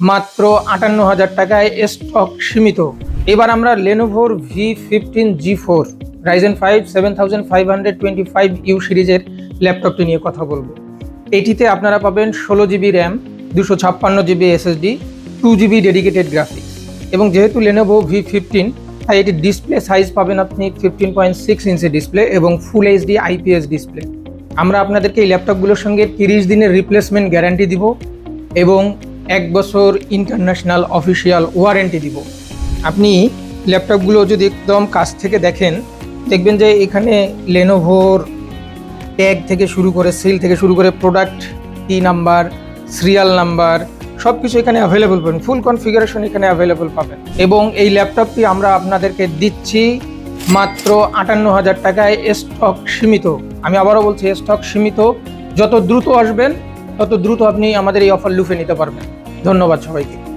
মাত্র আটান্ন হাজার টাকায় স্টক সীমিত। এবার আমরা লেনোভোর V fifteen G four Ryzen five seven thousand five hundred twenty five U সিরিজের ল্যাপটপটি নিয়ে কথা বলব। এটিতে আপনারা পাবেন ষোলো জিবি র্যাম দুশো ছাপ্পান্ন GB SSD two GB dedicated graphics এবং যেহেতু লেনোভো ভি ফিফটিন তাই এটির ডিসপ্লে সাইজ পাবেন আপনি fifteen point six inch display এবং ফুল এইচডি আইপিএস ডিসপ্লে আমরা আপনাদেরকে এই ল্যাপটপগুলোর সঙ্গে তিরিশ দিনের রিপ্লেসমেন্ট গ্যারান্টি দিব এবং এক বছর ইন্টারন্যাশনাল অফিসিয়াল ওয়ারেন্টি দিব। আপনি ল্যাপটপগুলো যদি একদম কাছ থেকে দেখেন, দেখবেন যে এখানে লেনোভোর ট্যাগ থেকে শুরু করে সেল থেকে শুরু করে প্রোডাক্ট কি নাম্বার সিরিয়াল নাম্বার সব কিছু এখানে অ্যাভেলেবল পাবেন। ফুল কনফিগারেশন এখানে অ্যাভেলেবল পাবেন। এবং এই ল্যাপটপটি আমরা আপনাদেরকে দিচ্ছি মাত্র আটান্ন হাজার টাকায় স্টক সীমিত। আমি আবারও বলছি স্টক সীমিত। যত দ্রুত আসবেন তত দ্রুত আপনি আমাদের এই অফার লুফে নিতে পারবেন। ধন্যবাদ সবাইকে।